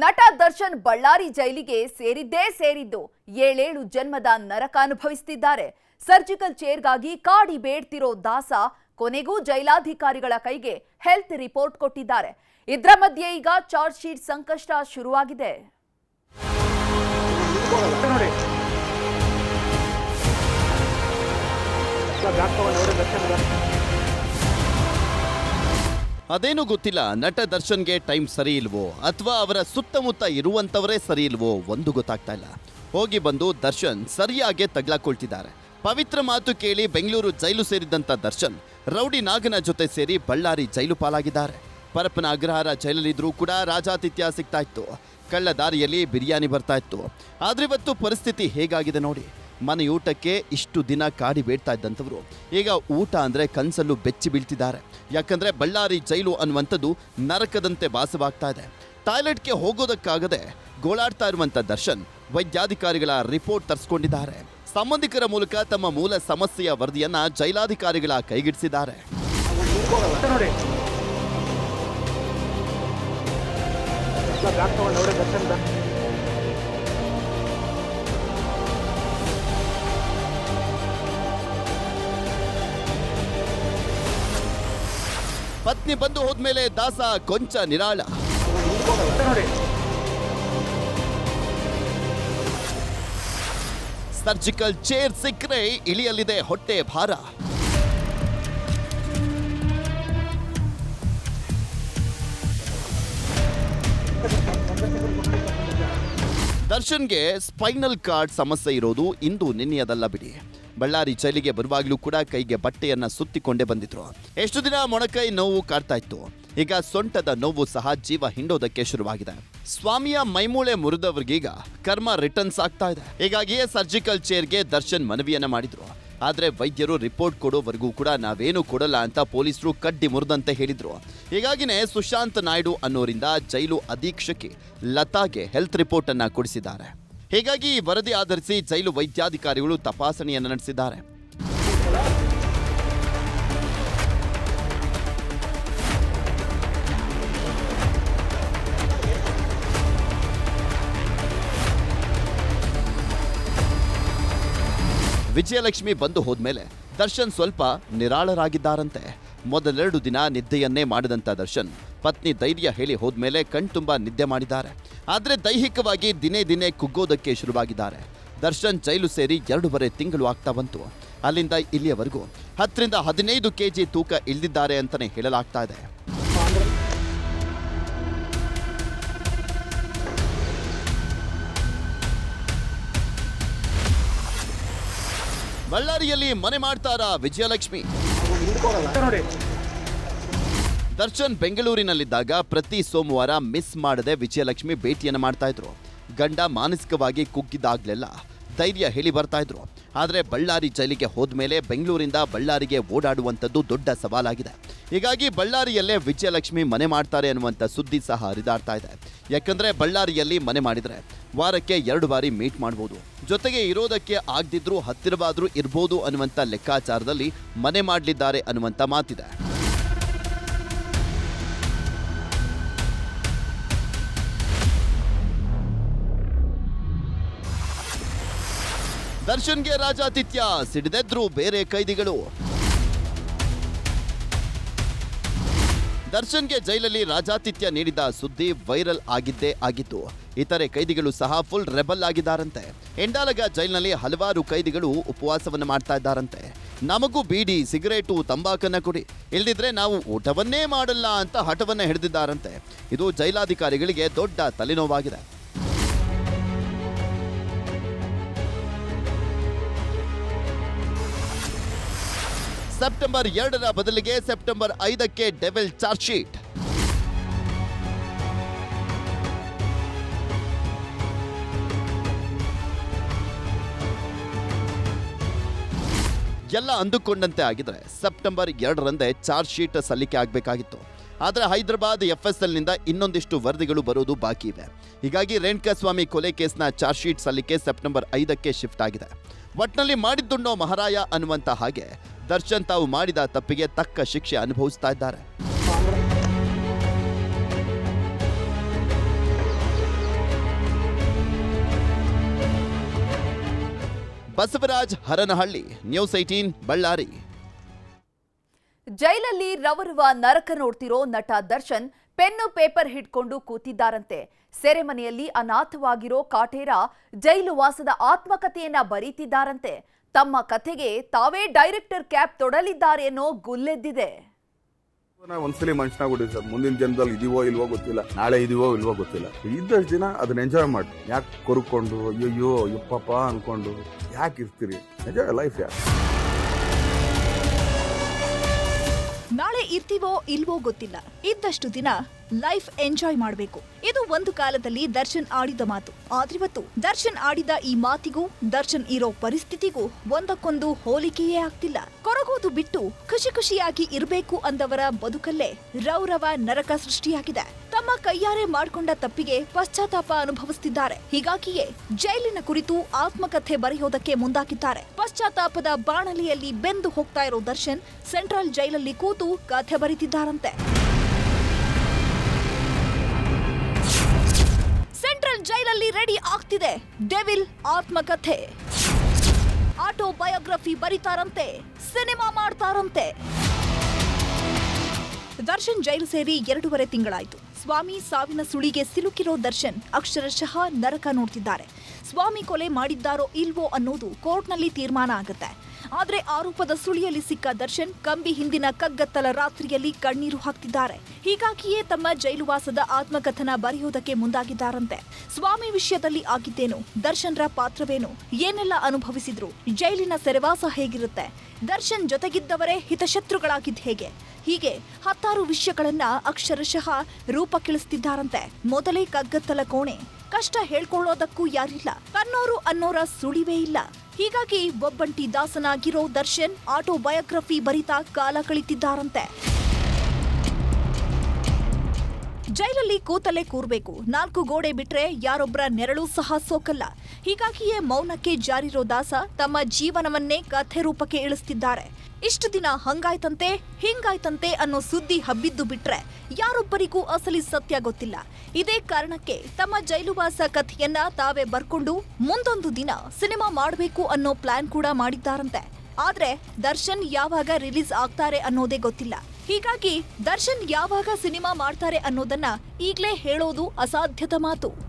ನಟ ದರ್ಶನ್ ಬಳ್ಳಾರಿ ಜೈಲಿಗೆ ಸೇರಿದ್ದೇ ಸೇರಿದ್ದು. ಏಳೇಳು ಜನ್ಮದ ನರಕ ಅನುಭವಿಸುತ್ತಿದ್ದಾರೆ ಸರ್ಜಿಕಲ್ ಚೇರ್ಗಾಗಿ ಕಾಡಿ ಬೇಡ್ತಿರೋ ದಾಸ ಕೊನೆಗೂ ಜೈಲಾಧಿಕಾರಿಗಳ ಕೈಗೆ ಹೆಲ್ತ್ ರಿಪೋರ್ಟ್ ಕೊಟ್ಟಿದ್ದಾರೆ. ಇದರ ಮಧ್ಯೆ ಈಗ ಚಾರ್ಜ್ ಶೀಟ್ ಸಂಕಷ್ಟ ಶುರುವಾಗಿದೆ. ಅದೇನು ಗೊತ್ತಿಲ್ಲ. ನಟ ದರ್ಶನ್ಗೆ ಟೈಮ್ ಸರಿ ಇಲ್ವೋ? ಅಥವಾ ಅವರ ಸುತ್ತಮುತ್ತ ಇರುವಂಥವರೇ ಸರಿ ಇಲ್ವೋ ಒಂದು ಗೊತ್ತಾಗ್ತಾ ಇಲ್ಲ. ಹೋಗಿ ಬಂದು ದರ್ಶನ್ ಸರಿಯಾಗಿ ತಗ್ಲಾಕೊಳ್ತಿದ್ದಾರೆ. ಪವಿತ್ರ ಮಾತು ಕೇಳಿ ಬೆಂಗಳೂರು ಜೈಲು ಸೇರಿದಂಥ ದರ್ಶನ್, ರೌಡಿ ನಾಗನ ಜೊತೆ ಸೇರಿ ಬಳ್ಳಾರಿ ಜೈಲು ಪಾಲಾಗಿದ್ದಾರೆ. ಪರಪ್ಪನ ಅಗ್ರಹಾರ ಜೈಲಲ್ಲಿದ್ದರೂ ಕೂಡ ರಾಜಾತಿಥ್ಯ ಸಿಗ್ತಾ ಇತ್ತು. ಕಳ್ಳ ದಾರಿಯಲ್ಲಿ ಬಿರಿಯಾನಿ ಬರ್ತಾ ಇತ್ತು. ಆದ್ರೆ ಇವತ್ತು ಪರಿಸ್ಥಿತಿ ಹೇಗಾಗಿದೆ ನೋಡಿ. ಮನೆಯೂಟಕ್ಕೆ ಇಷ್ಟು ದಿನ ಕಾಡಿ ಬೇಡ್ತಾ ಇದ್ದಂಥವ್ರು. ಈಗ ಊಟ ಅಂದರೆ ಕನ್ಸಲ್ಲೂ ಬೆಚ್ಚಿ ಬೀಳ್ತಿದ್ದಾರೆ. ಯಾಕಂದರೆ ಬಳ್ಳಾರಿ ಜೈಲು ಅನ್ನುವಂಥದ್ದು ನರಕದಂತೆ ಭಾಸವಾಗ್ತಾ ಇದೆ. ಟಾಯ್ಲೆಟ್ಗೆ ಹೋಗೋದಕ್ಕಾಗದೆ ಗೋಳಾಡ್ತಾ ಇರುವಂಥ ದರ್ಶನ್ ವೈದ್ಯಾಧಿಕಾರಿಗಳ ರಿಪೋರ್ಟ್ ತರಿಸ್ಕೊಂಡಿದ್ದಾರೆ. ಸಂಬಂಧಿಕರ ಮೂಲಕ ತಮ್ಮ ಮೂಲ ಸಮಸ್ಯೆಯ ವರದಿಯನ್ನ ಜೈಲಾಧಿಕಾರಿಗಳ ಕೈಗಿಡಿಸಿದ್ದಾರೆ ನೋಡಿ ಪತ್ನಿ ಬಂದು ಹೋದ್ಮೇಲೆ ದಾಸ ಕೊಂಚ ನಿರಾಳ. ಸರ್ಜಿಕಲ್ ಚೇರ್ ಸಿಕ್ಕರೆ ಇಳಿಯಲಿದೆ ಹೊಟ್ಟೆ ಭಾರ. ದರ್ಶನ್ಗೆ ಸ್ಪೈನಲ್ ಕಾರ್ಡ್ ಸಮಸ್ಯೆ ಇರೋದು ಇಂದು ನಿನ್ನೆಯದಲ್ಲ ಬಿಡಿ. ಬಳ್ಳಾರಿ ಜೈಲಿಗೆ ಬರುವಾಗಲೂ ಕೂಡ ಕೈಗೆ ಬಟ್ಟೆಯನ್ನ ಸುತ್ತಿಕೊಂಡೇ ಬಂದಿದ್ರು. ಎಷ್ಟು ದಿನ ಮೊಣಕೈ ನೋವು ಕಾಡ್ತಾ ಇತ್ತು? ಈಗ ಸೊಂಟದ ನೋವು ಸಹ ಜೀವ ಹಿಂಡೋದಕ್ಕೆ ಶುರುವಾಗಿದೆ. ಸ್ವಾಮಿಯ ಮೈಮೂಳೆ ಮುರಿದವ್ರಿಗೀಗ ಕರ್ಮ ರಿಟರ್ನ್ಸ್ ಆಗ್ತಾ ಇದೆ. ಹೀಗಾಗಿಯೇ ಸರ್ಜಿಕಲ್ ಚೇರ್ಗೆ ದರ್ಶನ್ ಮನವಿಯನ್ನ ಮಾಡಿದ್ರು. ಆದ್ರೆ ವೈದ್ಯರು ರಿಪೋರ್ಟ್ ಕೊಡೋವರೆಗೂ ಕೂಡ ನಾವೇನು ಕೊಡಲ್ಲ ಅಂತ ಪೊಲೀಸರು ಕಡ್ಡಿ ಮುರಿದಂತೆ ಹೇಳಿದ್ರು. ಹೀಗಾಗಿನೇ ಸುಶಾಂತ್ ನಾಯ್ಡು ಅನ್ನೋರಿಂದ ಜೈಲು ಅಧೀಕ್ಷಕಿ ಲತಾಗೆ ಹೆಲ್ತ್ ರಿಪೋರ್ಟ್ ಅನ್ನ ಕೊಡಿಸಿದ್ದಾರೆ. ಹೀಗಾಗಿ ಈ ವರದಿ ಆಧರಿಸಿ ಜೈಲು ವೈದ್ಯಾಧಿಕಾರಿಗಳು ತಪಾಸಣೆಯನ್ನು ನಡೆಸಿದ್ದಾರೆ. ವಿಜಯಲಕ್ಷ್ಮಿ ಬಂದು ಹೋದ್ಮೇಲೆ ದರ್ಶನ್ ಸ್ವಲ್ಪ ನಿರಾಳರಾಗಿದ್ದಾರಂತೆ. ಮೊದಲೆರಡು ದಿನ ನಿದ್ದೆಯನ್ನೇ ಮಾಡಿದಂತ ದರ್ಶನ್ ಪತ್ನಿ ಧೈರ್ಯ ಹೇಳಿ ಹೋದ್ಮೇಲೆ ಕಣ್ತುಂಬ ನಿದ್ದೆ ಮಾಡಿದ್ದಾರೆ. ಆದರೆ ದೈಹಿಕವಾಗಿ ದಿನೇ ದಿನೇ ಕುಗ್ಗೋದಕ್ಕೆ ಶುರುವಾಗಿದ್ದಾರೆ. ದರ್ಶನ್ ಜೈಲು ಸೇರಿ ಎರಡೂವರೆ ತಿಂಗಳು ಆಗ್ತಾ ಬಂತು. ಅಲ್ಲಿಂದ ಇಲ್ಲಿಯವರೆಗೂ ಹತ್ತರಿಂದ ಹದಿನೈದು ಕೆಜಿ ತೂಕ ಇಳಿದಿದ್ದಾರೆ ಅಂತಾನೆ ಹೇಳಲಾಗ್ತಾ ಇದೆ. ಬಳ್ಳಾರಿಯಲ್ಲಿ ಮನೆ ಮಾಡ್ತಾರ ವಿಜಯಲಕ್ಷ್ಮಿ? ದರ್ಶನ್ ಬೆಂಗಳೂರಿನಲ್ಲಿದ್ದಾಗ ಪ್ರತಿ ಸೋಮವಾರ ಮಿಸ್ ಮಾಡದೆ ವಿಜಯಲಕ್ಷ್ಮಿ ಭೇಟಿಯನ್ನು ಮಾಡ್ತಾ ಇದ್ರು. ಗಂಡ ಮಾನಸಿಕವಾಗಿ ಕುಗ್ಗಿದಾಗ್ಲೆಲ್ಲ ಧೈರ್ಯ ಹೇಳಿ ಬರ್ತಾ ಇದ್ರು. ಆದರೆ ಬಳ್ಳಾರಿ ಜೈಲಿಗೆ ಹೋದ್ಮೇಲೆ ಬೆಂಗಳೂರಿಂದ ಬಳ್ಳಾರಿಗೆ ಓಡಾಡುವಂಥದ್ದು ದೊಡ್ಡ ಸವಾಲಾಗಿದೆ. ಹೀಗಾಗಿ ಬಳ್ಳಾರಿಯಲ್ಲೇ ವಿಜಯಲಕ್ಷ್ಮಿ ಮನೆ ಮಾಡ್ತಾರೆ ಅನ್ನುವಂಥ ಸುದ್ದಿ ಸಹ ಹರಿದಾಡ್ತಾ ಇದೆ. ಯಾಕಂದರೆ ಬಳ್ಳಾರಿಯಲ್ಲಿ ಮನೆ ಮಾಡಿದರೆ ವಾರಕ್ಕೆ ಎರಡು ಬಾರಿ ಮೀಟ್ ಮಾಡ್ಬೋದು. ಜೊತೆಗೆ ಇರೋದಕ್ಕೆ ಆಗದಿದ್ರೂ ಹತ್ತಿರವಾದರೂ ಇರ್ಬೋದು ಅನ್ನುವಂಥ ಲೆಕ್ಕಾಚಾರದಲ್ಲಿ ಮನೆ ಮಾಡಲಿದ್ದಾರೆ ಅನ್ನುವಂಥ ಮಾತಿದೆ. ದರ್ಶನ್ಗೆ ರಾಜಾತಿಥ್ಯ, ಸಿಡಿದೆದ್ರು ಬೇರೆ ಕೈದಿಗಳು. ದರ್ಶನ್ಗೆ ಜೈಲಲ್ಲಿ ರಾಜಾತಿಥ್ಯ ನೀಡಿದ ಸುದ್ದಿ ವೈರಲ್ ಆಗಿದ್ದೇ ಆಗಿತ್ತು. ಇತರೆ ಕೈದಿಗಳು ಸಹ ಫುಲ್ ರೆಬಲ್ ಆಗಿದ್ದಾರಂತೆ. ಎಂಡಾಲಗ ಜೈಲಿನಲ್ಲಿ ಹಲವಾರು ಕೈದಿಗಳು ಉಪವಾಸವನ್ನು ಮಾಡ್ತಾ ಇದ್ದಾರಂತೆ. ನಮಗೂ ಬೀಡಿ, ಸಿಗರೇಟು, ತಂಬಾಕನ್ನ ಕೊಡಿ. ಇಲ್ದಿದ್ರೆ ನಾವು ಊಟವನ್ನೇ ಮಾಡಲ್ಲ ಅಂತ ಹಠವನ್ನ ಹಿಡಿದಿದ್ದಾರಂತೆ. ಇದು ಜೈಲಾಧಿಕಾರಿಗಳಿಗೆ ದೊಡ್ಡ ತಲೆನೋವಾಗಿದೆ. ಸೆಪ್ಟೆಂಬರ್ ಎರಡರ ಬದಲಿಗೆ ಸೆಪ್ಟೆಂಬರ್ ಐದಕ್ಕೆ ಡೆವಿಲ್ ಚಾರ್ಜ್ ಶೀಟ್. ಎಲ್ಲ ಅಂದುಕೊಂಡಂತೆ ಆಗಿದ್ರೆ ಸೆಪ್ಟೆಂಬರ್ ಎರಡರಂದೇ ಚಾರ್ಜ್ ಶೀಟ್ ಸಲ್ಲಿಕೆ ಆಗಬೇಕಾಗಿತ್ತು. ಆದರೆ ಹೈದರಾಬಾದ್ ಎಫ್ ಎಸ್ ಎಲ್ನಿಂದ ಇನ್ನೊಂದಿಷ್ಟು ವರದಿಗಳು ಬರೋದು ಬಾಕಿ ಇದೆ. ಹೀಗಾಗಿ ರೇಣುಕಾಸ್ವಾಮಿ ಕೊಲೆ ಕೇಸ್ನ ಚಾರ್ಜ್ ಶೀಟ್ ಸಲ್ಲಿಕೆ ಸೆಪ್ಟೆಂಬರ್ ಐದಕ್ಕೆ ಶಿಫ್ಟ್ ಆಗಿದೆ. ಒಟ್ನಲ್ಲಿ ಮಾಡಿದ್ದುಣ್ಣೋ ಮಹಾರಾಯ ಅನ್ನುವಂಥ ಹಾಗೆ ದರ್ಶನ್ ತಾವು ಮಾಡಿದ ತಪ್ಪಿಗೆ ತಕ್ಕ ಶಿಕ್ಷೆ ಅನುಭವಿಸ್ತಾ ಇದ್ದಾರೆ. Basavaraj Haranahalli, news eighteen Ballari. ಜೈಲಲ್ಲಿ ರವರುವ ನರಕ ನೋಡ್ತಿರೋ ನಟ ದರ್ಶನ್ ಪೆನ್ನು ಪೇಪರ್ ಹಿಡ್ಕೊಂಡು ಕೂತಿದ್ದಾರಂತೆ. ಸೆರೆಮನೆಯಲ್ಲಿ ಅನಾಥವಾಗಿರೋ ಕಾಟೇರ ಜೈಲು ವಾಸದ ಆತ್ಮಕಥೆಯನ್ನ ಬರೀತಿದ್ದಾರಂತೆ. ತಮ್ಮ ಕಥೆಗೆ ತಾವೇ ಡೈರೆಕ್ಟರ್ ಕ್ಯಾಪ್ ತೊಡಲಿದ್ದಾರೆ ಅನ್ನೋ ಗುಲ್ಲೆದ್ದಿದೆ. ನಾವು ಒಂದ್ಸಲಿ ಮನುಷ್ಯನಾಗ್ಬಿಟ್ಟಿವಿ ಸರ್. ಮುಂದಿನ ಜನ್ಮದಲ್ಲಿ ಇದೀವೋ ಇಲ್ವೋ ಗೊತ್ತಿಲ್ಲ. ನಾಳೆ ಇದೀವೋ ಇಲ್ವೋ ಗೊತ್ತಿಲ್ಲ. ಇದ್ದಷ್ಟು ದಿನ ಅದನ್ನ ಎಂಜಾಯ್ ಮಾಡಿ. ಯಾಕೆ ಕೊರ್ಕೊಂಡು ಅಯ್ಯೋ ಯಪ್ಪಪ್ಪ ಅನ್ಕೊಂಡು ಯಾಕೆ ಇರ್ತೀರಿ? ಎಂಜಾಯ್ ಲೈಫ್ ಯಾಕೆ? ನಾಳೆ ಇರ್ತೀವೋ ಇಲ್ವೋ ಗೊತ್ತಿಲ್ಲ. ಇದ್ದಷ್ಟು ದಿನ ಲೈಫ್ ಎಂಜಾಯ್ ಮಾಡಬೇಕು. ಇದು ಒಂದು ಕಾಲದಲ್ಲಿ ದರ್ಶನ್ ಆಡಿದ ಮಾತು. ಆದ್ರಿವತ್ತು ದರ್ಶನ್ ಆಡಿದ ಈ ಮಾತಿಗೂ, ದರ್ಶನ್ ಇರೋ ಪರಿಸ್ಥಿತಿಗೂ ಒಂದಕ್ಕೊಂದು ಹೋಲಿಕೆಯೇ ಆಗ್ತಿಲ್ಲ. ಕೊರಗೋದು ಬಿಟ್ಟು ಖುಷಿ ಖುಷಿಯಾಗಿ ಇರಬೇಕು ಅಂದವರ ಬದುಕಲ್ಲೇ ರೌರವ ನರಕ ಸೃಷ್ಟಿಯಾಗಿದೆ. ತಮ್ಮ ಕೈಯಾರೆ ಮಾಡಿಕೊಂಡ ತಪ್ಪಿಗೆ ಪಶ್ಚಾತ್ತಾಪ ಅನುಭವಿಸುತ್ತಿದ್ದಾರೆ ಹೀಗಾಗಿಯೇ ಜೈಲಿನ ಕುರಿತು ಆತ್ಮಕಥೆ ಬರೆಯೋದಕ್ಕೆ ಮುಂದಾಗಿದ್ದಾರೆ. ಪಶ್ಚಾತ್ತಾಪದ ಬಾಣಲಿಯಲ್ಲಿ ಬೆಂದು ಹೋಗ್ತಾ ಇರೋ ದರ್ಶನ್ ಸೆಂಟ್ರಲ್ ಜೈಲಲ್ಲಿ ಕೂತು ಕಥೆ ಬರೀತಿದ್ದಾರಂತೆ. ರೆಡಿ ಆಗ್ತಿದೆ. ಡೆವಿಲ್ ಆತ್ಮಕಥೆ. ಆಟೋ ಬಯೋಗ್ರಫಿ ಬರೀತಾರಂತೆ. ಸಿನಿಮಾ ಮಾಡ್ತಾರಂತೆ. ದರ್ಶನ್ ಜೈಲು ಸೇರಿ ಎರಡೂವರೆ ತಿಂಗಳಾಯ್ತು. ಸ್ವಾಮಿ ಸಾವಿನ ಸುಳಿಗೆ ಸಿಲುಕಿರೋ ದರ್ಶನ್ ಅಕ್ಷರಶಃ ನರಕ ನೋಡ್ತಿದ್ದಾರೆ. ಸ್ವಾಮಿ ಕೊಲೆ ಮಾಡಿದ್ದಾರೋ ಇಲ್ವೋ ಅನ್ನೋದು ಕೋರ್ಟ್ನಲ್ಲಿ ತೀರ್ಮಾನ ಆಗುತ್ತೆ. ಆದ್ರೆ ಆರೋಪದ ಸುಳಿಯಲ್ಲಿ ಸಿಕ್ಕ ದರ್ಶನ್ ಕಂಬಿ ಹಿಂದಿನ ಕಗ್ಗತ್ತಲ ರಾತ್ರಿಯಲ್ಲಿ ಕಣ್ಣೀರು ಹಾಕ್ತಿದ್ದಾರೆ. ಹೀಗಾಗಿಯೇ ತಮ್ಮ ಜೈಲುವಾಸದ ಆತ್ಮಕಥನ ಬರೆಯುವುದಕ್ಕೆ ಮುಂದಾಗಿದ್ದಾರಂತೆ. ಸ್ವಾಮಿ ವಿಷಯದಲ್ಲಿ ಆಗಿದ್ದೇನು? ದರ್ಶನ್ರ ಪಾತ್ರವೇನು? ಏನೆಲ್ಲ ಅನುಭವಿಸಿದ್ರು? ಜೈಲಿನ ಸೆರೆವಾಸ ಹೇಗಿರುತ್ತೆ? ದರ್ಶನ್ ಜೊತೆಗಿದ್ದವರೇ ಹಿತಶತ್ರುಗಳಾಗಿದ್ ಹೇಗೆ? ಹೀಗೆ ಹತ್ತಾರು ವಿಷಯಗಳನ್ನ ಅಕ್ಷರಶಃ ರೂಪಕ್ಕಿಳಿಸ್ತಿದ್ದಾರಂತೆ ಮೊದಲೇ ಕಗ್ಗತ್ತಲ ಕೋಣೆ. ಕಷ್ಟ ಹೇಳ್ಕೊಳ್ಳೋದಕ್ಕೂ ಯಾರಿಲ್ಲ. ಕಣ್ಣೋರು ಅನ್ನೋರ ಸುಳಿವೇ ಇಲ್ಲ. ಹೀಗಾಗಿ ಒಬ್ಬಂಟಿ ದಾಸನಾಗಿರೋ ದರ್ಶನ್ ಆಟೋ ಬಯೋಗ್ರಫಿ ಬರಿತಾ ಕಾಲ ಕಳಿತಿದ್ದಾರಂತೆ. ಜೈಲಲ್ಲಿ ಕೂತಲ್ಲೇ ಕೂರ್ಬೇಕು. ನಾಲ್ಕು ಗೋಡೆ ಬಿಟ್ರೆ ಯಾರೊಬ್ಬರ ನೆರಳು ಸಹ ಸೋಕಲ್ಲ. ಹೀಗಾಗಿಯೇ ಮೌನಕ್ಕೆ ಜಾರಿರೋ ದಾಸ ತಮ್ಮ ಜೀವನವನ್ನೇ ಕಥೆ ರೂಪಕ್ಕೆ ಇಳಿಸ್ತಿದ್ದಾರೆ. ಇಷ್ಟು ದಿನ ಹಂಗಾಯ್ತಂತೆ, ಹಿಂಗಾಯ್ತಂತೆ ಅನ್ನೋ ಸುದ್ದಿ ಹಬ್ಬಿದ್ದು ಬಿಟ್ರೆ ಯಾರೊಬ್ಬರಿಗೂ ಅಸಲಿ ಸತ್ಯ ಗೊತ್ತಿಲ್ಲ. ಇದೇ ಕಾರಣಕ್ಕೆ ತಮ್ಮ ಜೈಲುವಾಸ ಕಥೆಯನ್ನ ತಾವೇ ಬರ್ಕೊಂಡು ಮುಂದೊಂದು ದಿನ ಸಿನಿಮಾ ಮಾಡಬೇಕು ಅನ್ನೋ ಪ್ಲಾನ್ ಕೂಡ ಮಾಡಿದ್ದಾರಂತೆ. ಆದ್ರೆ ದರ್ಶನ್ ಯಾವಾಗ ರಿಲೀಸ್ ಆಗ್ತಾರೆ ಅನ್ನೋದೇ ಗೊತ್ತಿಲ್ಲ. ಹೀಗಾಗಿ ದರ್ಶನ್ ಯಾವಾಗ ಸಿನಿಮಾ ಮಾಡ್ತಾರೆ ಅನ್ನೋದನ್ನ ಈಗ್ಲೇ ಹೇಳೋದು ಅಸಾಧ್ಯದ ಮಾತು.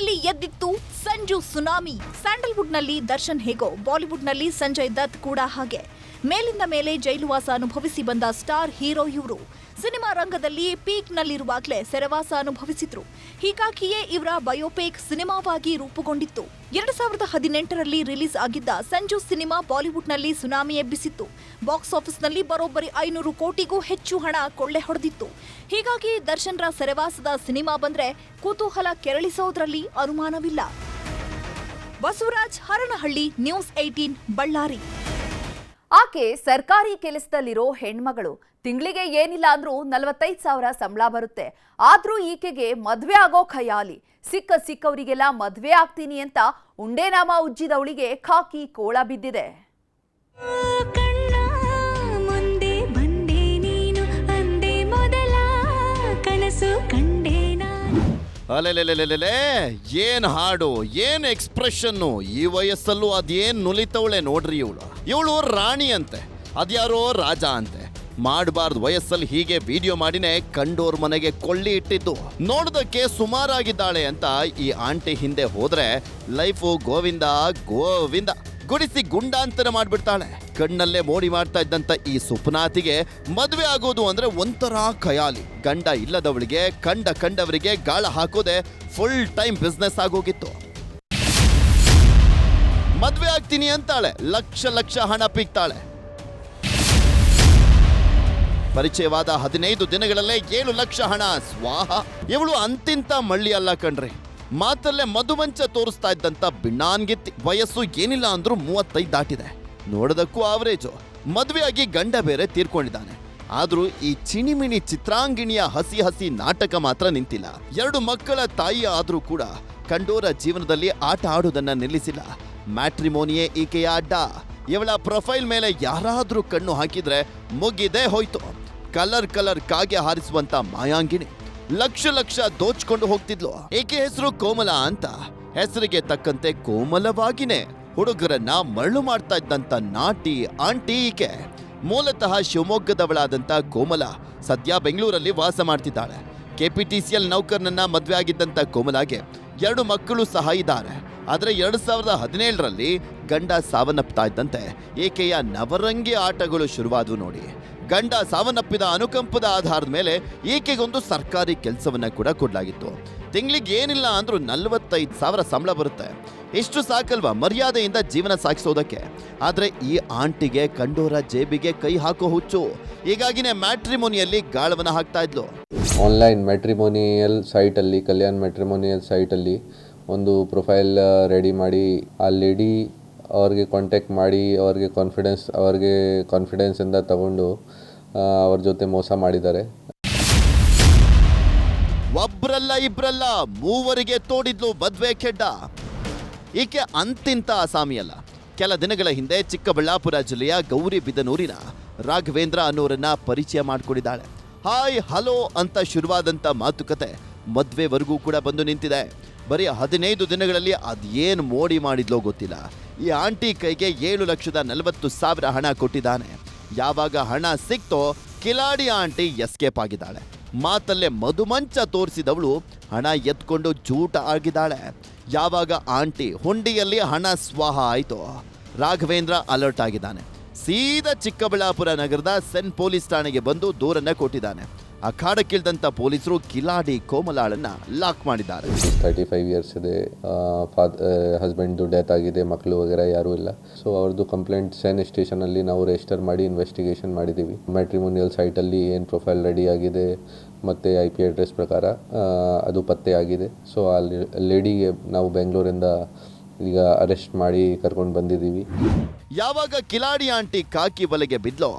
ಬಾಲಿವುಡ್ನಲ್ಲಿ ಎದ್ದಿತ್ತು ಸಂಜು ಸುನಾಮಿ ಸ್ಯಾಂಡಲ್ವುಡ್ನಲ್ಲಿ ದರ್ಶನ್ ಹೇಗೋ ಬಾಲಿವುಡ್ನಲ್ಲಿ ಸಂಜಯ್ ದತ್ ಕೂಡ ಹಾಗೆ. ಮೇಲಿಂದ ಮೇಲೆ ಜೈಲುವಾಸ ಅನುಭವಿಸಿ ಬಂದ ಸ್ಟಾರ್ ಹೀರೋ ಇವರು. ಸಿನಿಮಾ ರಂಗದಲ್ಲಿ ಪೀಕ್ನಲ್ಲಿರುವಾಗಲೇ ಸೆರೆವಾಸ ಅನುಭವಿಸಿದ್ರು. ಹೀಗಾಗಿಯೇ ಇವರ ಬಯೋಪೇಕ್ ಸಿನಿಮಾವಾಗಿ ರೂಪುಗೊಂಡಿತ್ತು. ಎರಡು ಸಾವಿರದ ಹದಿನೆಂಟರಲ್ಲಿ ರಿಲೀಸ್ ಆಗಿದ್ದ ಸಂಜು ಸಿನಿಮಾ ಬಾಲಿವುಡ್ನಲ್ಲಿ ಸುನಾಮಿ ಎಬ್ಬಿಸಿತ್ತು. ಬಾಕ್ಸ್ ಆಫೀಸ್ನಲ್ಲಿ ಬರೋಬ್ಬರಿ ಐನೂರು ಕೋಟಿಗೂ ಹೆಚ್ಚು ಹಣ ಕೊಳ್ಳೆ ಹೊಡೆದಿತ್ತು. ಹೀಗಾಗಿ ದರ್ಶನ್ರ ಸೆರೆವಾಸದ ಸಿನಿಮಾ ಬಂದ್ರೆ ಕುತೂಹಲ ಕೆರಳಿಸೋದ್ರಲ್ಲಿ ಅನುಮಾನವಿಲ್ಲ. Basavaraj Haranahalli, news eighteen Ballari. ಆಕೆ ಸರ್ಕಾರಿ ಕೆಲಸದಲ್ಲಿರೋ ಹೆಣ್ಮಗಳು. ತಿಂಗಳಿಗೆ ಏನಿಲ್ಲ ಅಂದ್ರೂ ನಲವತ್ತೈದು ಸಾವಿರ ಸಂಬಳ ಬರುತ್ತೆ. ಆದ್ರೂ ಈಕೆಗೆ ಮದ್ವೆ ಆಗೋ ಖಯಾಲಿ. ಸಿಕ್ಕ ಸಿಕ್ಕವರಿಗೆಲ್ಲ ಮದ್ವೆ ಆಗ್ತೀನಿ ಅಂತ ಉಂಡೇನಾಮ ಉಜ್ಜಿದವಳಿಗೆ ಖಾಕಿ ಕೋಳ ಬಿದ್ದಿದೆ. ಕಣ್ಣ ಮುಂದೆ ಬಂದೆ ನೀನು ಅಂದೆ ಮೊದಲ ಕನಸು ಕಂಡೆ ನಾನು. ಅಲೆಲೆಲೆಲೆಲೆ ಏನ್ ಹಾಡು ಏನ್ ಎಕ್ಸ್ಪ್ರೆಷನ್ನು ಈ ವಯಸ್ಸಲ್ಲೂ ಅದೇನ್ ನುಲಿತವಳೆ ನೋಡ್ರಿ ಇವಳು. ಇವಳು ರಾಣಿ ಅಂತೆ. ಅದ್ಯಾರೋ ರಾಜ ಅಂತೆ. ಮಾಡಬಾರ್ದು ವಯಸ್ಸಲ್ಲಿ ಹೀಗೆ ವಿಡಿಯೋ ಮಾಡಿನೇ ಕಂಡೋರ್ ಮನೆಗೆ ಕೊಳ್ಳಿ ಇಟ್ಟಿದ್ದು. ನೋಡೋದಕ್ಕೆ ಸುಮಾರಾಗಿದ್ದಾಳೆ ಅಂತ ಈ ಆಂಟಿ ಹಿಂದೆ ಹೋದ್ರೆ ಲೈಫು ಗೋವಿಂದ ಗೋವಿಂದ ಗುಡಿಸಿ ಗುಂಡಾಂತರ ಮಾಡಿಬಿಡ್ತಾಳೆ. ಕಣ್ಣಲ್ಲೇ ಮೋಡಿ ಮಾಡ್ತಾ ಇದ್ದಂತ ಈ ಸುಪ್ನಾತಿಗೆ ಮದುವೆ ಆಗೋದು ಅಂದ್ರೆ ಒಂಥರ ಖಯಾಲಿ. ಗಂಡ ಇಲ್ಲದವಳಿಗೆ, ಕಂಡ ಕಂಡವರಿಗೆ ಗಾಳ ಹಾಕೋದೆ ಫುಲ್ ಟೈಮ್ ಬಿಸ್ನೆಸ್ ಆಗೋಗಿತ್ತು. ಮದ್ವೆ ಆಗ್ತೀನಿ ಅಂತಾಳೆ. ಲಕ್ಷ ಲಕ್ಷ ಹಣ ಪೀಕ್ತಾಳೆ. ಪರಿಚಯವಾದ ಹದಿನೈದು ದಿನಗಳಲ್ಲೇ ಏಳು ಲಕ್ಷ ಹಣ. ಸ್ವಾಹ. ಇವಳು ಅಂತಿಂತ ಮಳ್ಳಿ ಅಲ್ಲ ಕಣ್ರಿ. ಮಾತಲ್ಲೇ ಮಧುಮಂಚ ತೋರಿಸ್ತಾ ಇದ್ದಂತ ಬಿಣ್ಣಾನ್ಗಿತ್ತಿ ವಯಸ್ಸು ಏನಿಲ್ಲ ಅಂದ್ರೂ ಮೂವತ್ತೈದು ದಾಟಿದೆ. ನೋಡೋದಕ್ಕೂ ಆವರೇಜು ಮದುವೆಯಾಗಿ ಗಂಡ ಬೇರೆ ತೀರ್ಕೊಂಡಿದ್ದಾನೆ. ಆದ್ರೂ ಈ ಚಿಣಿಮಿಣಿ ಚಿತ್ರಾಂಗಿಣಿಯ ಹಸಿ ಹಸಿ ನಾಟಕ ಮಾತ್ರ ನಿಂತಿಲ್ಲ. ಎರಡು ಮಕ್ಕಳ ತಾಯಿ ಆದ್ರೂ ಕೂಡ ಕಂಡೋರ ಜೀವನದಲ್ಲಿ ಆಟ ಆಡೋದನ್ನ ನಿಲ್ಲಿಸಿಲ್ಲ. ಮ್ಯಾಟ್ರಿಮೋನಿಯೇ ಈಕೆಯ ಅಡ್ಡ. ಇವಳ ಪ್ರೊಫೈಲ್ ಮೇಲೆ ಯಾರಾದರೂ ಕಣ್ಣು ಹಾಕಿದ್ರೆ ಮುಗಿದೇ ಹೋಯ್ತು. ಕಲರ್ ಕಲರ್ ಕಾಗೆ ಹಾರಿಸುವಂತ ಮಾಯಾಂಗಿಣಿ ಲಕ್ಷ ಲಕ್ಷ ದೋಚ್ಕೊಂಡು ಹೋಗ್ತಿದ್ಲು. ಈಕೆ ಹೆಸರು ಕೋಮಲ ಅಂತ. ಹೆಸರಿಗೆ ತಕ್ಕಂತೆ ಕೋಮಲವಾಗಿನೇ ಹುಡುಗರನ್ನ ಮರಳು ಮಾಡ್ತಾ ಇದ್ದಂತ ನಾಟಿ ಆಂಟಿ ಈಕೆ. ಮೂಲತಃ ಶಿವಮೊಗ್ಗದವಳಾದಂತ ಕೋಮಲ ಸದ್ಯ ಬೆಂಗಳೂರಲ್ಲಿ ವಾಸ ಮಾಡ್ತಿದ್ದಾಳೆ. ಕೆಪಿಟಿಸಿಎಲ್ ನೌಕರನನ್ನ ಮದುವೆ ಆಗಿದ್ದಂತ ಕೋಮಲಾಗೆ ಎರಡು ಮಕ್ಕಳು ಸಹ ಇದ್ದಾರೆ. ಆದರೆ ಎರಡು ಸಾವಿರದ ಹದಿನೇಳರಲ್ಲಿ ಗಂಡ ಸಾವನ್ನಪ್ತಾ ಇದ್ದಂತೆ ಈಕೆಯ ನವರಂಗಿ ಆಟಗಳು ಶುರುವಾದವು ನೋಡಿ. ಗಂಡ ಸಾವನ್ನಪ್ಪಿದ ಅನುಕಂಪದ ಆಧಾರದ ಮೇಲೆ ಈಕೆಗೊಂದು ಸರ್ಕಾರಿ ಕೆಲಸವನ್ನ ಕೂಡ ಕೊಡಲಾಗಿತ್ತು. ತಿಂಗಳಿಗೆ ಏನಿಲ್ಲ ಅಂದ್ರೂ ನಲವತ್ತೈದು ಸಾವಿರ ಸಂಬಳ ಬರುತ್ತೆ. ಇಷ್ಟು ಸಾಕಲ್ವಾ ಮರ್ಯಾದೆಯಿಂದ ಜೀವನ ಸಾಗಿಸೋದಕ್ಕೆ? ಆದರೆ ಈ ಆಂಟಿಗೆ, ಕಂಡೋರ ಜೇಬಿಗೆ ಕೈ ಹಾಕೋ ಹುಚ್ಚು. ಹೀಗಾಗಿನೇ ಮ್ಯಾಟ್ರಿಮೋನಿಯಲ್ಲಿ ಗಾಳವನ್ನು ಹಾಕ್ತಾ ಇದ್ಲು. ಆನ್ಲೈನ್ ಮ್ಯಾಟ್ರಿಮೋನಿಯಲ್ ಸೈಟಲ್ಲಿ ಕಲ್ಯಾಣ್ ಮ್ಯಾಟ್ರಿಮೋನಿಯಲ್ ಸೈಟಲ್ಲಿ ಒಂದು ಪ್ರೊಫೈಲ್ ರೆಡಿ ಮಾಡಿ ಆ ಲೇಡಿ ಅವ್ರಿಗೆ ಕಾಂಟ್ಯಾಕ್ಟ್ ಮಾಡಿ, ಅವ್ರಿಗೆ ಕಾನ್ಫಿಡೆನ್ಸ್ ಅವ್ರಿಗೆ ಕಾನ್ಫಿಡೆನ್ಸಿಂದ ತಗೊಂಡು ಅವ್ರ ಜೊತೆ ಮೋಸ ಮಾಡಿದ್ದಾರೆ. ಒಬ್ರಲ್ಲ ಇಬ್ರಲ್ಲ ಮೂವರಿಗೆ ತೋಡಿದ್ಲು ಮದ್ವೆ ಕೆಡ್ಡ. ಈಕೆ ಅಂತಿಂತ ಅಸಾಮಿಯಲ್ಲ. ಕೆಲ ದಿನಗಳ ಹಿಂದೆ ಚಿಕ್ಕಬಳ್ಳಾಪುರ ಜಿಲ್ಲೆಯ ಗೌರಿಬಿದನೂರಿನ ರಾಘವೇಂದ್ರ ಅನ್ನೋರನ್ನ ಪರಿಚಯ ಮಾಡಿಕೊಂಡಿದ್ದಾಳೆ. ಹಾಯ್, ಹಲೋ ಅಂತ ಶುರುವಾದಂಥ ಮಾತುಕತೆ ಮದ್ವೆವರೆಗೂ ಕೂಡ ಬಂದು ನಿಂತಿದೆ. ಬರೀ ಹದಿನೈದು ದಿನಗಳಲ್ಲಿ ಅದೇನು ಮೋಡಿ ಮಾಡಿದ್ಲೋ ಗೊತ್ತಿಲ್ಲ. ಈ ಆಂಟಿ ಕೈಗೆ ಏಳು ಲಕ್ಷದ ನಲವತ್ತು ಸಾವಿರ ಹಣ ಕೊಟ್ಟಿದ್ದಾನೆ. ಯಾವಾಗ ಹಣ ಸಿಕ್ತೋ ಕಿಲಾಡಿ ಆಂಟಿ ಎಸ್ಕೇಪ್ ಆಗಿದ್ದಾಳೆ. ಮಾತಲ್ಲೇ ಮಧುಮಂಚ ತೋರಿಸಿದವಳು ಹಣ ಎತ್ಕೊಂಡು ಜೂಟ ಆಗಿದ್ದಾಳೆ. ಯಾವಾಗ ಆಂಟಿ ಹುಂಡಿಯಲ್ಲಿ ಹಣ ಸ್ವಾಹ ಆಯಿತು, ರಾಘವೇಂದ್ರ ಅಲರ್ಟ್ ಆಗಿದ್ದಾನೆ. ಸೀದಾ ಚಿಕ್ಕಬಳ್ಳಾಪುರ ನಗರದ ಸೆನ್ ಪೊಲೀಸ್ ಠಾಣೆಗೆ ಬಂದು ದೂರನ್ನ ಕೊಟ್ಟಿದ್ದಾನೆ. ಅಖಾಡಕ್ಕಿಳ್ದಂತ ಪೊಲೀಸರು ಕಿಲಾಡಿ ಕೋಮಲಾಳನ್ನ ಲಾಕ್ ಮಾಡಿದ್ದಾರೆ. ತರ್ಟಿ ಫೈವ್ ಇಯರ್ಸ್ ಇದೆ ಹಸ್ಬೆಂಡ್ ಹಸ್ಬೆಂಡ್ದು ಡೆತ್ ಆಗಿದೆ ಮಕ್ಕಳು ವಗೇರಾ ಯಾರೂ ಇಲ್ಲ. ಸೊ ಅವ್ರದ್ದು ಕಂಪ್ಲೇಂಟ್ ಸ್ಟೇಷನ್ ಸ್ಟೇಷನಲ್ಲಿ ನಾವು ರಿಜಿಸ್ಟರ್ ಮಾಡಿ ಇನ್ವೆಸ್ಟಿಗೇಷನ್ ಮಾಡಿದ್ದೀವಿ ಮ್ಯಾಟ್ರಿಮೋನಿಯಲ್ ಸೈಟಲ್ಲಿ ಏನು ಪ್ರೊಫೈಲ್ ರೆಡಿ ಆಗಿದೆ ಮತ್ತು ಐ ಪಿ ಅಡ್ರೆಸ್ ಪ್ರಕಾರ ಅದು ಪತ್ತೆ ಆಗಿದೆ. ಸೊ ಆ ಲೇಡಿಗೆ ನಾವು ಬೆಂಗಳೂರಿಂದ ಈಗ ಅರೆಸ್ಟ್ ಮಾಡಿ ಕರ್ಕೊಂಡು ಬಂದಿದ್ದೀವಿ ಯಾವಾಗ ಕಿಲಾಡಿ ಆಂಟಿ ಕಾಕಿ ಬಲೆಗೆ ಬಿದ್ಲೋ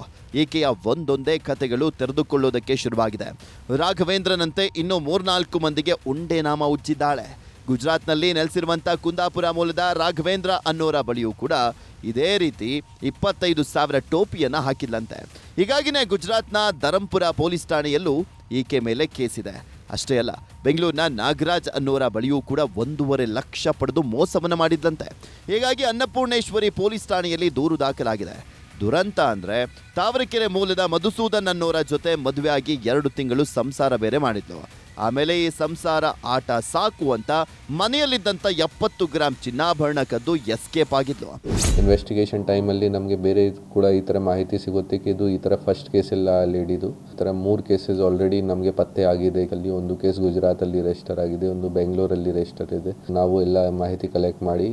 ಈಕೆಯ ಒಂದೊಂದೇ ಕತೆಗಳು ತೆರೆದುಕೊಳ್ಳೋದಕ್ಕೆ ಶುರುವಾಗಿದೆ. ರಾಘವೇಂದ್ರನಂತೆ ಇನ್ನೂ ಮೂರ್ನಾಲ್ಕು ಮಂದಿಗೆ ಉಂಡೆ ನಾಮ ಉಜ್ಜಿದ್ದಾಳೆ ಗುಜರಾತ್ನಲ್ಲಿ ನೆಲೆಸಿರುವಂಥ ಕುಂದಾಪುರ ಮೂಲದ ರಾಘವೇಂದ್ರ ಅನ್ನೋರ ಬಳಿಯೂ ಕೂಡ ಇದೇ ರೀತಿ ಇಪ್ಪತ್ತೈದು ಸಾವಿರ ಟೋಪಿಯನ್ನು ಹಾಕಿದ್ಲಂತೆ. ಹೀಗಾಗಿನೇ ಗುಜರಾತ್ನ ಧರಂಪುರ ಪೊಲೀಸ್ ಠಾಣೆಯಲ್ಲೂ ಈಕೆ ಮೇಲೆ ಕೇಸಿದೆ ಅಷ್ಟೇ ಅಲ್ಲ, ಬೆಂಗಳೂರಿನ ನಾಗರಾಜ್ ಅನ್ನೋರ ಬಳಿಯೂ ಕೂಡ ಒಂದೂವರೆ ಲಕ್ಷ ಪಡೆದು ಮೋಸವನ್ನು ಮಾಡಿದ್ದಂತೆ ಹೀಗಾಗಿ ಅನ್ನಪೂರ್ಣೇಶ್ವರಿ ಪೊಲೀಸ್ ಠಾಣೆಯಲ್ಲಿ ದೂರು ದಾಖಲಾಗಿದೆ. ದುರಂತ ಅಂದ್ರೆ ತಾವರೆಕೆರೆ ಮೂಲದ ಮಧುಸೂದನ್ ಅನ್ನೋರ ಜೊತೆ ಮದುವೆ ಆಗಿ ಎರಡು ತಿಂಗಳು ಸಂಸಾರ ಬೇರೆ ಮಾಡಿದ್ಲು. ಆಮೇಲೆ ಈ ಸಂಸಾರ ಆಟ ಸಾಕು ಅಂತ ಮನೆಯಲ್ಲಿದ್ದಂಥ ಎಪ್ಪತ್ತು ಗ್ರಾಮ್ ಚಿನ್ನಾಭರಣ ಕದ್ದು ಎಸ್ಕೇಪ್ ಆಗಿದ್ಲು. ಇನ್ವೆಸ್ಟಿಗೇಷನ್ ಟೈಮಲ್ಲಿ ನಮಗೆ ಬೇರೆ ಕೂಡ ಈ ಥರ ಮಾಹಿತಿ ಸಿಗುತ್ತೆ ಇದು ಈ ಥರ ಫಸ್ಟ್ ಕೇಸ್ ಇಲ್ಲ ಲೇಡಿದು. ಈ ಥರ ಮೂರು ಕೇಸಸ್ ಆಲ್ರೆಡಿ ನಮಗೆ ಪತ್ತೆ ಆಗಿದೆ. ಅಲ್ಲಿ ಒಂದು ಕೇಸ್ ಗುಜರಾತಲ್ಲಿ ರಿಜಿಸ್ಟರ್ ಆಗಿದೆ ಒಂದು ಬೆಂಗಳೂರಲ್ಲಿ ರಿಜಿಸ್ಟರ್ ಇದೆ. ನಾವು ಎಲ್ಲ ಮಾಹಿತಿ ಕಲೆಕ್ಟ್ ಮಾಡಿ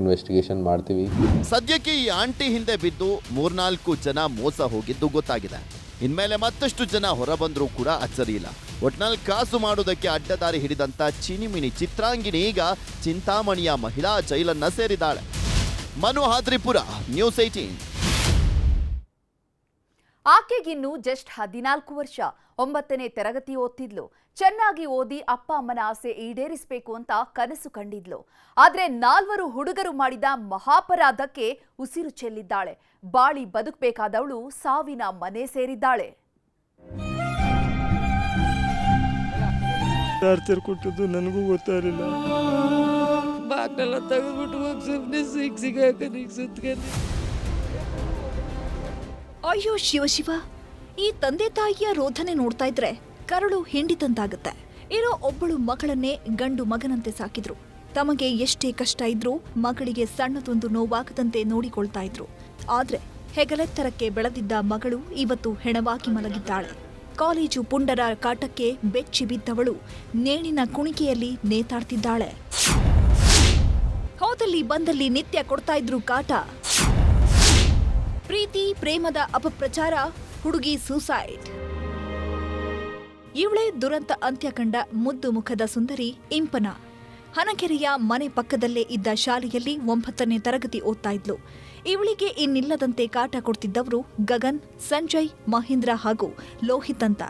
ಇನ್ವೆಸ್ಟಿಗೇಷನ್ ಮಾಡ್ತೀವಿ. ಸದ್ಯಕ್ಕೆ ಈ ಆಂಟಿ ಹಿಂದೆ ಬಿದ್ದು ಮೂರ್ನಾಲ್ಕು ಜನ ಮೋಸ ಹೋಗಿದ್ದು ಗೊತ್ತಾಗಿದೆ. ಇನ್ಮೇಲೆ ಮತ್ತಷ್ಟು ಜನ ಹೊರಬಂದ್ರೂ ಕೂಡ ಅಚ್ಚರಿ ಇಲ್ಲ ಒಟ್ನಲ್ಲಿ ಕಾಸು ಮಾಡೋದಕ್ಕೆ ಅಡ್ಡದಾರಿ ಹಿಡಿದಂತ ಚಿನಿಮಿನಿ ಚಿತ್ರಾಂಗಿಣಿ ಈಗ ಚಿಂತಾಮಣಿಯ ಮಹಿಳಾ ಜೈಲನ್ನ ಸೇರಿದ್ದಾಳೆ. ಮನು ಹಾದ್ರಿಪುರ ನ್ಯೂಸ್ ಏಟೀನ್ ಆಕೆಗಿನ್ನು ಜಸ್ಟ್ ಹದಿನಾಲ್ಕು ವರ್ಷ. ಒಂಬತ್ತನೇ ತರಗತಿ ಓದ್ತಿದ್ಲು. ಚೆನ್ನಾಗಿ ಓದಿ ಅಪ್ಪ ಅಮ್ಮನ ಆಸೆ ಈಡೇರಿಸಬೇಕು ಅಂತ ಕನಸು ಕಂಡಿದ್ಲು. ಆದ್ರೆ ನಾಲ್ವರು ಹುಡುಗರು ಮಾಡಿದ ಮಹಾಪರಾಧಕ್ಕೆ ಉಸಿರು ಚೆಲ್ಲಿದ್ದಾಳೆ. ಬಾಳಿ ಬದುಕಬೇಕಾದವಳು ಸಾವಿನ ಮನೆ ಸೇರಿದ್ದಾಳೆ. ಕೊಟ್ಟಿದ್ದು ನನಗೂ ಗೊತ್ತಾಗಲಿಲ್ಲ ಬಾಗ್ಲೆಲ್ಲ ತೆಗೆದ್ಬಿಟ್ಟು ಹೋಗಿ ಸುಮ್ಮನೆ ಸಿಗ್ ಸಿಗಾಕ ಅಯ್ಯೋ ಶಿವಶಿವ ಶಿವ, ಈ ತಂದೆ ತಾಯಿಯ ರೋಧನೆ ನೋಡ್ತಾ ಇದ್ರೆ ಕರಳು ಹಿಂಡಿತಂತಾಗುತ್ತೆ ಇರೋ ಒಬ್ಬಳು ಮಗಳನ್ನೇ ಗಂಡು ಮಗನಂತೆ ಸಾಕಿದ್ರು. ತಮಗೆ ಎಷ್ಟೇ ಕಷ್ಟ ಇದ್ರೂ ಮಗಳಿಗೆ ಸಣ್ಣದೊಂದು ನೋವಾಗದಂತೆ ನೋಡಿಕೊಳ್ತಾ ಇದ್ರು. ಆದ್ರೆ ಹೆಗಲೆತ್ತರಕ್ಕೆ ಬೆಳೆದಿದ್ದ ಮಗಳು ಇವತ್ತು ಹೆಣವಾಗಿ ಮಲಗಿದ್ದಾಳೆ. ಕಾಲೇಜು ಪುಂಡರ ಕಾಟಕ್ಕೆ ಬೆಚ್ಚಿ ಬಿದ್ದವಳು ನೇಣಿನ ಕುಣಿಕೆಯಲ್ಲಿ ನೇತಾಡ್ತಿದ್ದಾಳೆ. ಹೋದಲ್ಲಿ ಬಂದಲ್ಲಿ ನಿತ್ಯ ಕೊಡ್ತಾ ಇದ್ರು ಕಾಟ. ಪ್ರೀತಿ, ಪ್ರೇಮದ ಅಪಪ್ರಚಾರ, ಹುಡುಗಿ ಸೂಸೈಡ್ ಇವಳೆ ದುರಂತ ಅಂತ್ಯ ಕಂಡ ಮುದ್ದು ಮುಖದ ಸುಂದರಿ ಇಂಪನ. ಹನಕೆರೆಯ ಮನೆ ಪಕ್ಕದಲ್ಲೇ ಇದ್ದ ಶಾಲೆಯಲ್ಲಿ ಒಂಬತ್ತನೇ ತರಗತಿ ಓದ್ತಾ ಇದ್ಲು. ಇವಳಿಗೆ ಇನ್ನಿಲ್ಲದಂತೆ ಕಾಟ ಕೊಡ್ತಿದ್ದವರು ಗಗನ್, ಸಂಜಯ್, ಮಹೇಂದ್ರ ಹಾಗೂ ಲೋಹಿತ್ ಅಂತ.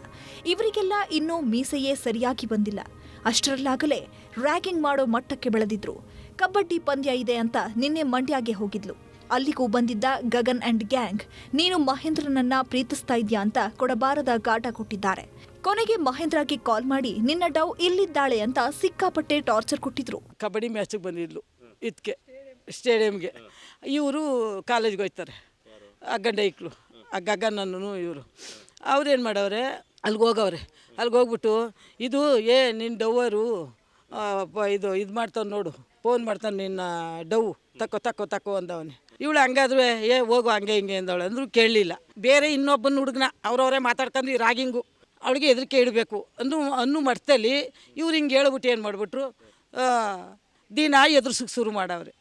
ಇವರಿಗೆಲ್ಲ ಇನ್ನೂ ಮೀಸೆಯೇ ಸರಿಯಾಗಿ ಬಂದಿಲ್ಲ. ಅಷ್ಟರಲ್ಲಾಗಲೇ ರ್ಯಾಗಿಂಗ್ ಮಾಡೋ ಮಟ್ಟಕ್ಕೆ ಬೆಳೆದಿದ್ರು. ಕಬಡ್ಡಿ ಪಂದ್ಯ ಇದೆ ಅಂತ ನಿನ್ನೆ ಮಂಡ್ಯಗೆ ಹೋಗಿದ್ಲು. ಅಲ್ಲಿಗೂ ಬಂದಿದ್ದ ಗಗನ್ ಅಂಡ್ ಗ್ಯಾಂಗ್ ನೀನು ಮಹೇಂದ್ರನನ್ನ ಪ್ರೀತಿಸ್ತಾ ಇದ್ದೀಯ ಅಂತ ಕೊಡಬಾರದ ಕಾಟ ಕೊಟ್ಟಿದ್ದಾರೆ. ಕೊನೆಗೆ ಮಹೇಂದ್ರಗೆ ಕಾಲ್ ಮಾಡಿ ನಿನ್ನ ಡವ್ ಇಲ್ಲಿದ್ದಾಳೆ ಅಂತ ಸಿಕ್ಕಾಪಟ್ಟೆ ಟಾರ್ಚರ್ ಕೊಟ್ಟಿದ್ರು. ಕಬಡ್ಡಿ ಮ್ಯಾಚಿಗೆ ಬಂದಿದ್ಲು ಇದಕ್ಕೆ ಸ್ಟೇಡಿಯಂಗೆ ಇವರು ಕಾಲೇಜ್ಗೆ ಹೋಗ್ತಾರೆ ಅಗ್ಗಂಡ ಗಂಡ ಇಕ್ಳು ಆ ಗಗನನ್ನು ಇವರು. ಅವ್ರೇನು ಮಾಡವ್ರೆ ಅಲ್ಲಿಗೆ ಹೋಗವ್ರೆ ಅಲ್ಲಿಗೆ ಹೋಗ್ಬಿಟ್ಟು ಇದು ಏ ನಿನ್ನ ಡವ್ವರು ಆ, ಇದು ಇದು ಮಾಡ್ತಾನೆ ನೋಡು ಫೋನ್ ಮಾಡ್ತಾನೆ ನಿನ್ನ ಡವ್ ತಕ್ಕೋ ತಕ್ಕೋ ತಕ್ಕೋ ಅಂದವನೆ. ಇವಳು ಹಂಗಾದ್ರೆ, ಏ, ಹೋಗು, ಹಂಗೆ, ಹಿಂಗೆ, ಅಂದವಳು. ಅಂದ್ರೂ ಕೇಳಲಿಲ್ಲ. ಬೇರೆ ಇನ್ನೊಬ್ಬನ ಹುಡುಗನ ಅವ್ರವರೇ ಮಾತಾಡ್ಕೊಂಡು, ಈ ರಾಗಿಂಗು, ಅವಳಿಗೆ ಹೆದರಿಕೆ ಇಡಬೇಕು. ಅಂದು ಅನ್ನು ಮಟ್ಟದಲ್ಲಿ ಇವ್ರು ಹಿಂಗೆ ಹೇಳ್ಬಿಟ್ಟು ಏನು ಮಾಡಿಬಿಟ್ರು ದಿನ ಎದುರಿಸಕ್ಕೆ ಶುರು ಮಾಡವ್ರೆ.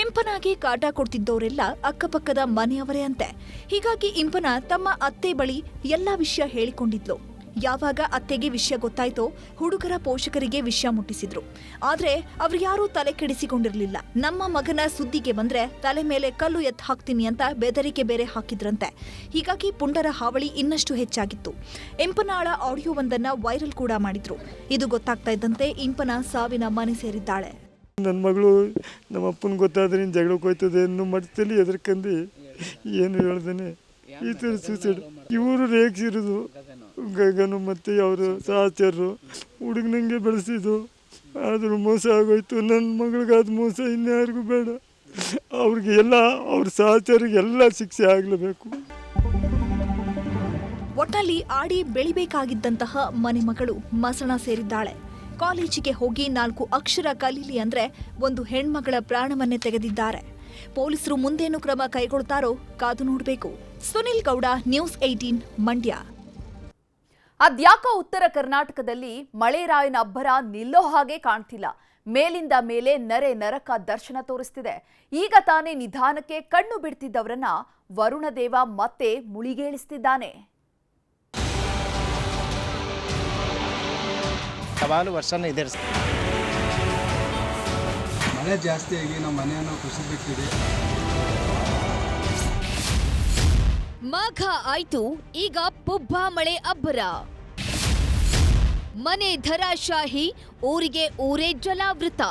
ಇಂಪನಾಗಿ ಕಾಟ ಕೊಡ್ತಿದ್ದವರೆಲ್ಲ ಅಕ್ಕಪಕ್ಕದ ಮನೆಯವರೇ ಅಂತೆ. ಹೀಗಾಗಿ ಇಂಪನ ತಮ್ಮ ಅತ್ತೆ ಬಳಿ ಎಲ್ಲ ವಿಷಯ ಹೇಳಿಕೊಂಡಿದ್ಲು. ಯಾವಾಗ ಅತ್ತೆಗೆ ವಿಷಯ ಗೊತ್ತಾಯ್ತೋ ಹುಡುಗರ ಪೋಷಕರಿಗೆ ವಿಷಯ ಮುಟ್ಟಿಸಿದ್ರು. ಆದ್ರೆ ಅವ್ರ್ಯಾರೂ ತಲೆ ಕೆಡಿಸಿಕೊಂಡಿರಲಿಲ್ಲ. ನಮ್ಮ ಮಗನ ಸುದ್ದಿಗೆ ಬಂದ್ರೆ ತಲೆ ಮೇಲೆ ಕಲ್ಲು ಎತ್ ಹಾಕ್ತೀನಿ ಅಂತ ಬೆದರಿಕೆ ಬೇರೆ ಹಾಕಿದ್ರಂತೆ. ಹೀಗಾಗಿ ಪುಂಡರ ಹಾವಳಿ ಇನ್ನಷ್ಟು ಹೆಚ್ಚಾಗಿತ್ತು. ಇಂಪನಾಳ ಆಡಿಯೋವೊಂದನ್ನ ವೈರಲ್ ಕೂಡ ಮಾಡಿದ್ರು. ಇದು ಗೊತ್ತಾಗ್ತಾ ಇದ್ದಂತೆ ಇಂಪನ ಸಾವಿನ ಮನೆ ಸೇರಿದ್ದಾಳೆ. ನನ್ನ ಮಗಳು ನಮ್ಮ ಅಪ್ಪನ ಗೊತ್ತಾದ್ರೆ ಜಗಳ ಜಗಳಕ್ಕೆ ಹೋಯ್ತದೆ ಅನ್ನೋ ಮಟ್ಟದಲ್ಲಿ ಎದುರ್ಕಂದು ಏನು ಹೇಳ್ದೇನೆ? ಈ ಥರ ಸೂಸೈಡ್ ಇವರು ರೇಗಿಸಿರೋದು ಗಗನು ಮತ್ತು ಅವರು ಸಹಚರರು ಹುಡುಗನಂಗೆ ಬೆಳೆಸಿದ್ರು ಆದರೂ ಮೋಸ ಆಗೋಯ್ತು. ನನ್ನ ಮಗಳಿಗಾದ ಮೋಸ ಇನ್ಯಾರಿಗೂ ಬೇಡ. ಅವ್ರಿಗೆ ಎಲ್ಲ, ಅವ್ರ ಸಹಚರಿಗೆಲ್ಲ ಶಿಕ್ಷೆ ಆಗಲೇಬೇಕು. ಒಟ್ಟಲ್ಲಿ ಆಡಿ ಬೆಳಿಬೇಕಾಗಿದ್ದಂತಹ ಮನೆ ಮಗಳು ಮಸಣ ಸೇರಿದ್ದಾಳೆ. ಕಾಲೇಜಿಗೆ ಹೋಗಿ ನಾಲ್ಕು ಅಕ್ಷರ ಕಲೀಲಿ ಅಂದ್ರೆ ಒಂದು ಹೆಣ್ಮಗಳ ಪ್ರಾಣವನ್ನೇ ತೆಗೆದಿದ್ದಾರೆ. ಪೊಲೀಸರು ಮುಂದೇನು ಕ್ರಮ ಕೈಗೊಳ್ತಾರೋ ಕಾದು ನೋಡಬೇಕು. Sunil Gowda, news eighteen Mandya. ಅದ್ಯಾಕೋ ಉತ್ತರ ಕರ್ನಾಟಕದಲ್ಲಿ ಮಳೆರಾಯನ ಅಬ್ಬರ ನಿಲ್ಲೋ ಹಾಗೆ ಕಾಣ್ತಿಲ್ಲ. ಮೇಲಿಂದ ಮೇಲೆ ನರೆ ನರಕ ದರ್ಶನ ತೋರಿಸ್ತಿದೆ. ಈಗ ತಾನೇ ನಿಧಾನಕ್ಕೆ ಕಣ್ಣು ಬಿಡ್ತಿದ್ದವರನ್ನ ವರುಣದೇವ ಮತ್ತೆ ಮುಳಿಗೇಳಿಸ್ತಿದ್ದಾನೆ. ಸವಾಲು ವರ್ಷನ ಇದೆ. ಮಳೆ ಜಾಸ್ತಿಯಾಗಿ ನಮ್ಮ ಮನೆಯನ್ನು ಕುಸಿಬಿಟ್ಟಿದೆ ಮಾಘ ಆಯ್ತು. ಈಗ ಪುಬ್ಬ ಮಳೆ ಅಬ್ಬರ. ಮನೆ ಧರಾಶಾಹಿ, ಊರಿಗೆ ಊರೇ ಜಲಾವೃತ.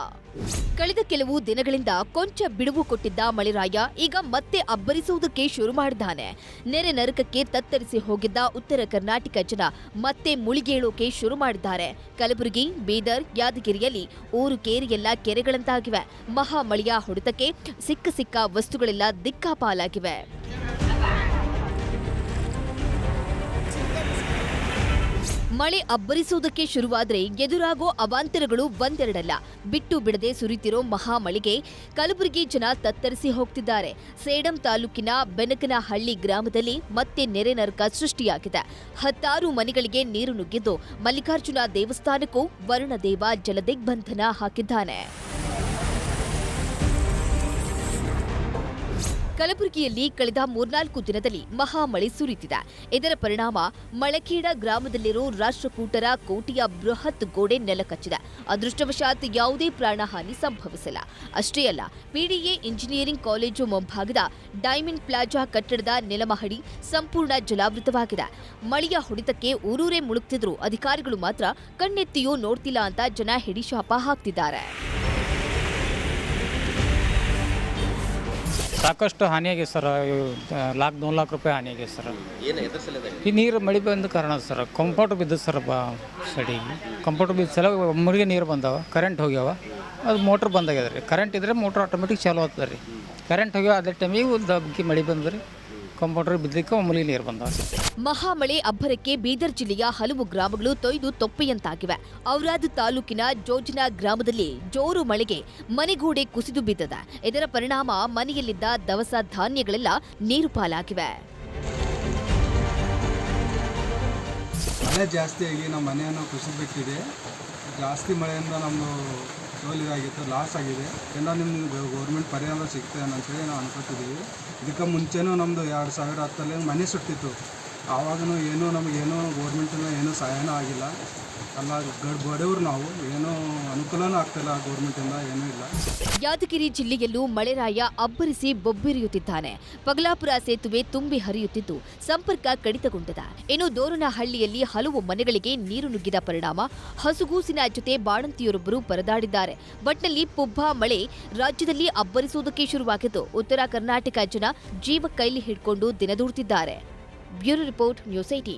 ಕಳೆದ ಕೆಲವು ದಿನಗಳಿಂದ ಕೊಂಚ ಬಿಡುವು ಕೊಟ್ಟಿದ್ದ ಮಳೆರಾಯ ಈಗ ಮತ್ತೆ ಅಬ್ಬರಿಸುವುದಕ್ಕೆ ಶುರು ಮಾಡಿದ್ದಾನೆ. ನೆರೆ ನರಕಕ್ಕೆ ತತ್ತರಿಸಿ ಹೋಗಿದ್ದ ಉತ್ತರ ಕರ್ನಾಟಕ ಜನ ಮತ್ತೆ ಮುಳುಗೇಳೋಕೆ ಶುರು ಮಾಡಿದ್ದಾರೆ. ಕಲಬುರಗಿ, ಬೀದರ್, ಯಾದಗಿರಿಯಲ್ಲಿ ಊರು ಕೇರಿಯೆಲ್ಲ ಕೆರೆಗಳಂತಾಗಿವೆ. ಮಹಾ ಮಳೆಯ ಹೊಡೆತಕ್ಕೆ ಸಿಕ್ಕ ಸಿಕ್ಕ ವಸ್ತುಗಳೆಲ್ಲ ದಿಕ್ಕಾಪಾಲಾಗಿವೆ. ಮಳೆ ಅಬ್ಬರಿಸುವುದಕ್ಕೆ ಶುರುವಾದರೆ ಎದುರಾಗೋ ಅವಾಂತರಗಳು ಒಂದೆರಡಲ್ಲ. ಬಿಟ್ಟು ಬಿಡದೆ ಸುರಿತಿರೋ ಮಹಾಮಳೆಗೆ ಕಲಬುರಗಿ ಜನ ತತ್ತರಿಸಿ ಹೋಗ್ತಿದ್ದಾರೆ. ಸೇಡಂ ತಾಲೂಕಿನ ಬೆನಕನಹಳ್ಳಿ ಗ್ರಾಮದಲ್ಲಿ ಮತ್ತೆ ನೆರೆ ನರಕ ಸೃಷ್ಟಿಯಾಗಿದೆ. ಹತ್ತಾರು ಮನೆಗಳಿಗೆ ನೀರು ನುಗ್ಗಿದ್ದು ಮಲ್ಲಿಕಾರ್ಜುನ ದೇವಸ್ಥಾನಕ್ಕೂ ವರುಣದೇವ ಜಲದಿಗ್ಬಂಧನ ಹಾಕಿದ್ದಾನೆ. ಕಲಬುರಗಿಯಲ್ಲಿ ಕಳೆದ ಮೂರ್ನಾಲ್ಕು ದಿನದಲ್ಲಿ ಮಹಾಮಳೆ ಸುರಿತಿದೆ. ಇದರ ಪರಿಣಾಮ ಮಳಖೇಡ ಗ್ರಾಮದಲ್ಲಿರೋ ರಾಷ್ಟ್ರಕೂಟರ ಕೋಟೆಯ ಬೃಹತ್ ಗೋಡೆ ನೆಲಕಚ್ಚಿದೆ. ಅದೃಷ್ಟವಶಾತ್ ಯಾವುದೇ ಪ್ರಾಣಹಾನಿ ಸಂಭವಿಸಿಲ್ಲ. ಅಷ್ಟೇ ಅಲ್ಲ, ಪಿಡಿಎ ಇಂಜಿನಿಯರಿಂಗ್ ಕಾಲೇಜು ಮುಂಭಾಗದ ಡೈಮಂಡ್ ಪ್ಲಾಜಾ ಕಟ್ಟಡದ ನೆಲಮಹಡಿ ಸಂಪೂರ್ಣ ಜಲಾವೃತವಾಗಿದೆ. ಮಳೆಯ ಹೊಡೆತಕ್ಕೆ ಊರೂರೇ ಮುಳುಗ್ತಿದ್ರು ಅಧಿಕಾರಿಗಳು ಮಾತ್ರ ಕಣ್ಣೆತ್ತಿಯೂ ನೋಡ್ತಿಲ್ಲ ಅಂತ ಜನ ಹಿಡಿಶಾಪ ಹಾಕ್ತಿದ್ದಾರೆ. ಸಾಕಷ್ಟು ಹಾನಿಯಾಗಿದೆ ಸರ್. ಲಾಕ್ ದೊನ್ ಲಾಕ್ ರೂಪಾಯಿ ಹಾನಿಯಾಗಿದೆ ಸರ್. ಈ ನೀರು ಮಳೆ ಬಂದ ಕಾರಣ ಸರ್ ಕಂಫರ್ಟ್ ಬಿದ್ದು ಸರ್ ಬಾ ಸಡಿಗೆ ಕಂಫರ್ಟ್ ಬಿದ್ದ ಸಲ ಮುರಿಗೆ ನೀರು ಬಂದಾವ ಕರೆಂಟ್ ಹೋಗ್ಯಾವ. ಅದು ಮೋಟ್ರ್ ಬಂದಾಗ್ಯದ ರೀ. ಕರೆಂಟ್ ಇದ್ರೆ ಮೋಟ್ರ್ ಆಟೋಮೆಟಿಕ್ ಚಾಲು ಆಗ್ತದೆ ರೀ. ಕರೆಂಟ್ ಹೋಗ್ಯಾವ ಅದೇ ಟೈಮಿಗೆ ಒಂದು ದಬ್ಬಕ್ಕೆ ಮಳೆ ಬಂದ್ರಿ ಕಂಫರ್ಟರ್ ಬಿದ್ದಕ್ಕೆ ಒಮ್ಮಲಿಗೆ ನೀರು ಬಂದ ಮಹಾಮಳೆ ಅಬ್ಬರಕ್ಕೆ ಬೀದರ್ ಜಿಲ್ಲೆಯ ಹಲವು ಗ್ರಾಮಗಳು ತೊಯ್ದು ತೊಪ್ಪೆಯಂತಾಗಿವೆ. ಔರಾದ್ ತಾಲೂಕಿನ ಜೋಜನಾ ಗ್ರಾಮದಲ್ಲಿ ಜೋರು ಮಳೆಗೆ ಮನೆಗೂಡೆ ಕುಸಿದು ಬಿದ್ದದ. ಇದರ ಪರಿಣಾಮ ಮನೆಯಲ್ಲಿದ್ದ ದವಸ ಧಾನ್ಯಗಳೆಲ್ಲ ನೀರು ಪಾಲಾಗಿವೆ. ಮಳೆ ಜಾಸ್ತಿಯಾಗಿ ನಮ್ಮ ಮನೆಯನ್ನು ಕುಸಿಬಿಟ್ಟಿದೆ ಜಾಸ್ತಿ ಮಳೆಯಿಂದ ನಮ್ಮದು ಟೋಲ್ ಇದಾಗಿತ್ತು ಲಾಸ್ ಆಗಿದೆ. ಎಲ್ಲ ನಿಮ್ಗೆ ಗೌರ್ಮೆಂಟ್ ಪರಿಹಾರ ಸಿಗ್ತದೆ ಅಂತೇಳಿ ನಾವು ಅನ್ಕೋತಿದ್ದೀವಿ ಇದಕ್ಕೆ ಮುಂಚೆನೂ ನಮ್ಮದು ಎರಡು ಸಾವಿರ ಹತ್ತಲ್ಲಿ ಮನೆ ಸುಟ್ಟಿತ್ತು. ಆವಾಗೂ ಏನೂ ನಮಗೇನೂ ಗೌರ್ಮೆಂಟಿಂದ ಏನೂ ಸಹಾಯನೂ ಆಗಿಲ್ಲ. ಯಾದಗಿರಿ ಜಿಲ್ಲೆಯಲ್ಲೂ ಮಳೆರಾಯ ಅಬ್ಬರಿಸಿ ಬೊಬ್ಬಿರಿಯುತ್ತಿದ್ದಾನೆ. ಪಗಲಾಪುರ ಸೇತುವೆ ತುಂಬಿ ಹರಿಯುತ್ತಿದ್ದು ಸಂಪರ್ಕ ಕಡಿತಗೊಂಡಿದೆ. ಇನ್ನು ದೋರನಹಳ್ಳಿಯಲ್ಲಿ ಹಲವು ಮನೆಗಳಿಗೆ ನೀರು ನುಗ್ಗಿದ ಪರಿಣಾಮ. ಹಸುಗೂಸಿನ ಜೊತೆ ಬಾಣಂತಿಯರೊಬ್ಬರು ಪರದಾಡಿದ್ದಾರೆ. ಬಟ್ನಲ್ಲಿ ಪುಬ್ಬ ಮಳೆ ರಾಜ್ಯದಲ್ಲಿ ಅಬ್ಬರಿಸುವುದಕ್ಕೆ ಶುರುವಾಗಿದ್ದು, ಉತ್ತರ ಕರ್ನಾಟಕ ಜನ ಜೀವ ಕೈಲಿ ಹಿಡ್ಕೊಂಡು ದಿನದೂಡ್ತಿದ್ದಾರೆ ಬ್ಯೂರೋ ರಿಪೋರ್ಟ್, ನ್ಯೂಸ್ ಏಟೀನ್